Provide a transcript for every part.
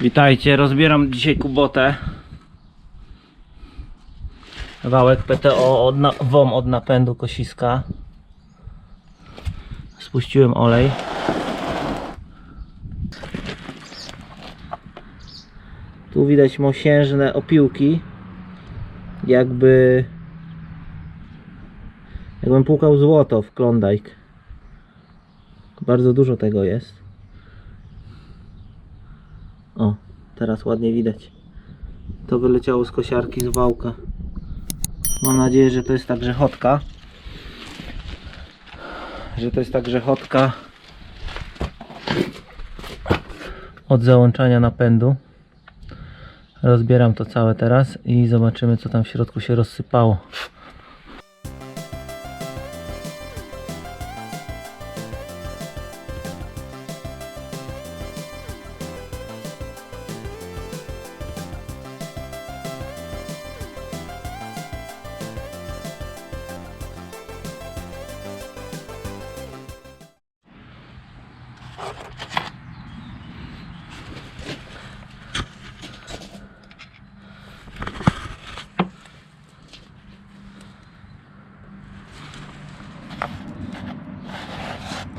Witajcie, rozbieram dzisiaj kubotę. Wałek PTO od na, WOM od napędu kosiska. Spuściłem olej. Tu widać mosiężne opiłki. Jakby jakbym płukał złoto w Klondike. Bardzo dużo tego jest. O, teraz ładnie widać. To wyleciało z kosiarki z wałka. Mam nadzieję, że to jest ta grzechotka. Że to jest ta grzechotka od załączania napędu. Rozbieram to całe teraz i zobaczymy co tam w środku się rozsypało.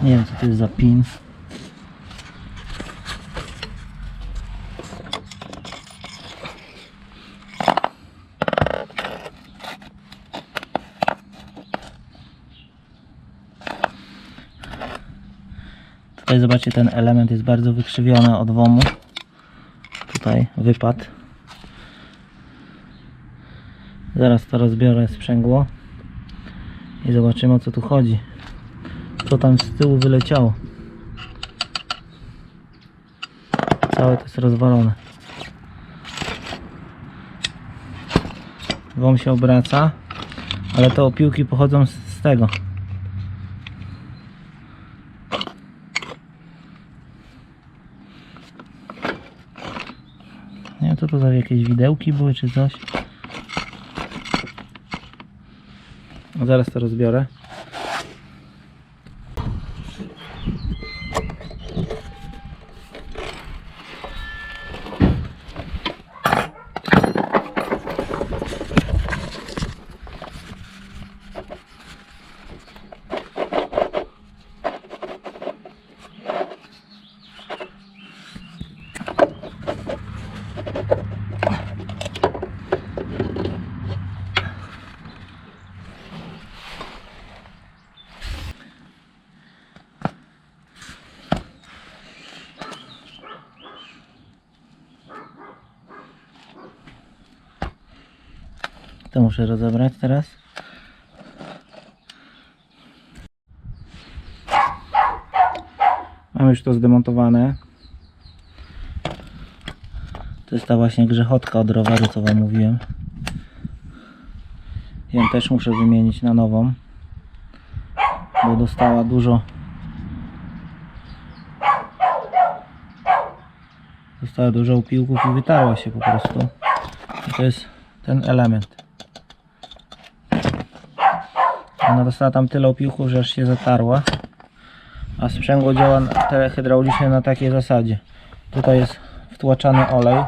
Nie wiem co to jest za pin. Tutaj zobaczcie ten element jest bardzo wykrzywiony od WOMu. Tutaj wypadł. Zaraz to rozbiorę sprzęgło i zobaczymy o co tu chodzi co tam z tyłu wyleciało. Całe to jest rozwalone. Wąm się obraca, ale te opiłki pochodzą z, z tego. Nie wiem co to za jakieś widełki były czy coś. Zaraz to rozbiorę. To muszę rozebrać teraz. Mam już to zdemontowane. To jest ta właśnie grzechotka od roweru, co wam mówiłem. Ją też muszę wymienić na nową. Bo dostała dużo. Dostała dużo upiłków i wytarła się po prostu. I to jest ten element. Ona dostała tam tyle opiłków, że aż się zatarła. A sprzęgło działa hydraulicznie na takiej zasadzie. Tutaj jest wtłaczany olej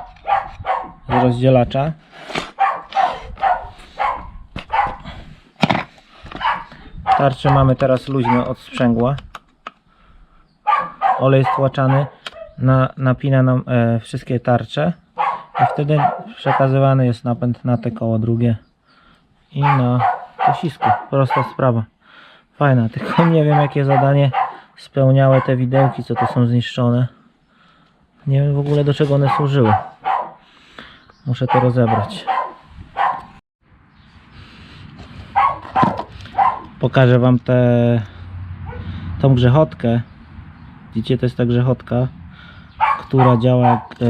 z rozdzielacza. Tarczę mamy teraz luźno od sprzęgła. Olej jest wtłaczany, na, napina nam e, wszystkie tarcze i wtedy przekazywany jest napęd na te koło drugie i na kosisku. Prosta sprawa. Fajna, tylko nie wiem jakie zadanie spełniały te widełki, co to są zniszczone. Nie wiem w ogóle do czego one służyły. Muszę to rozebrać. Pokażę wam tę tą grzechotkę. Widzicie, to jest ta grzechotka, która działa jak e,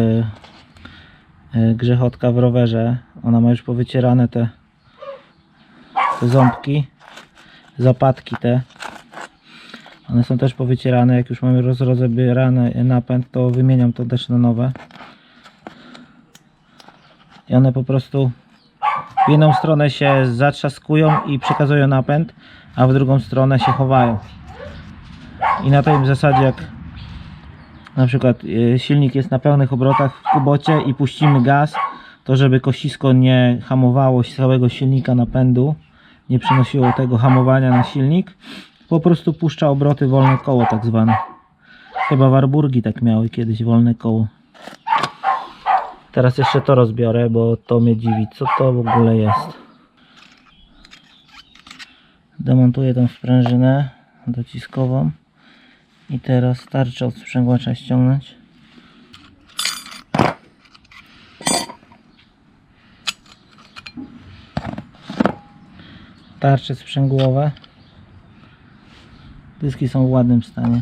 e, grzechotka w rowerze. Ona ma już powycierane te ząbki, zapadki te. One są też powycierane. Jak już mamy roz, rozebierany napęd, to wymieniam to też na nowe. I one po prostu w jedną stronę się zatrzaskują i przekazują napęd, a w drugą stronę się chowają. I na tej zasadzie jak na przykład y, silnik jest na pełnych obrotach w kubocie i puścimy gaz, to żeby kosisko nie hamowało całego silnika napędu, nie przynosiło tego hamowania na silnik, po prostu puszcza obroty wolne koło tak zwane. Chyba Warburgi tak miały kiedyś wolne koło. Teraz jeszcze to rozbiorę, bo to mnie dziwi. Co to w ogóle jest? Demontuję tą sprężynę dociskową. I teraz tarczę od sprzęgła trzeba ściągnąć. Tarcze sprzęgłowe. Dyski są w ładnym stanie.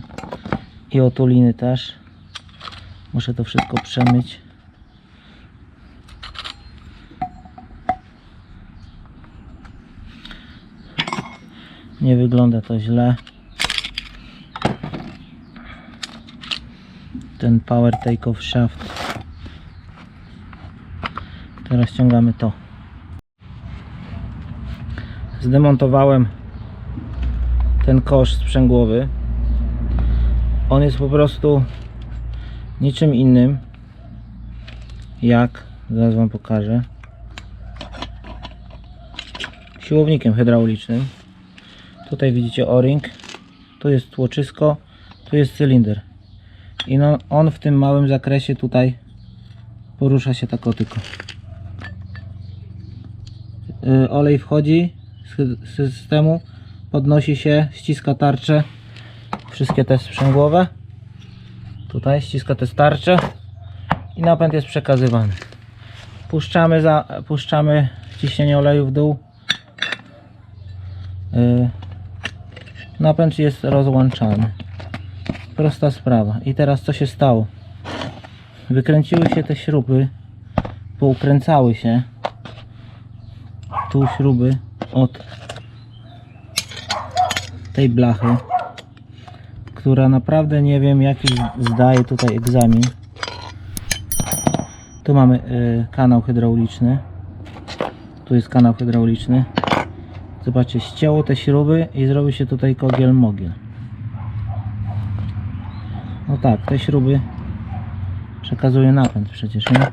I otuliny też. Muszę to wszystko przemyć. Nie wygląda to źle. Ten power take-off shaft. Teraz ściągamy to. Zdemontowałem ten kosz sprzęgłowy. On jest po prostu niczym innym jak, zaraz wam pokażę, siłownikiem hydraulicznym. Tutaj widzicie o-ring, tu jest tłoczysko, tu jest cylinder. I no, on w tym małym zakresie tutaj porusza się tak o tylko. Yy, olej wchodzi systemu, podnosi się, ściska tarczę, wszystkie te sprzęgłowe. Tutaj ściska te starcze i napęd jest przekazywany. Puszczamy, za, puszczamy ciśnienie oleju w dół. Yy, napęd jest rozłączany. Prosta sprawa. I teraz co się stało? Wykręciły się te śruby, poukręcały się. Tu śruby od tej blachy, która naprawdę nie wiem jaki zdaje tutaj egzamin. Tu mamy y, kanał hydrauliczny. Tu jest kanał hydrauliczny. Zobaczcie, ścięło te śruby i zrobił się tutaj kogiel mogiel. No tak, te śruby przekazują napęd przecież, nie?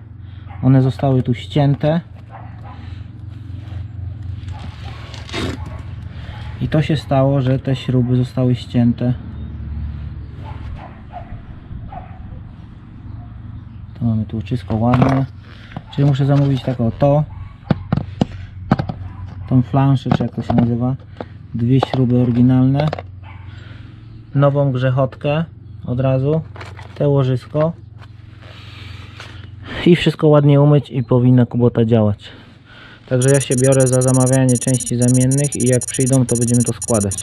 One zostały tu ścięte. I to się stało, że te śruby zostały ścięte. To mamy tu czysko ładne. Czyli muszę zamówić tak o to. Tą flanszę, czy jak to się nazywa. Dwie śruby oryginalne. Nową grzechotkę od razu. Te łożysko. I wszystko ładnie umyć i powinna kubota działać. Także ja się biorę za zamawianie części zamiennych i jak przyjdą to będziemy to składać.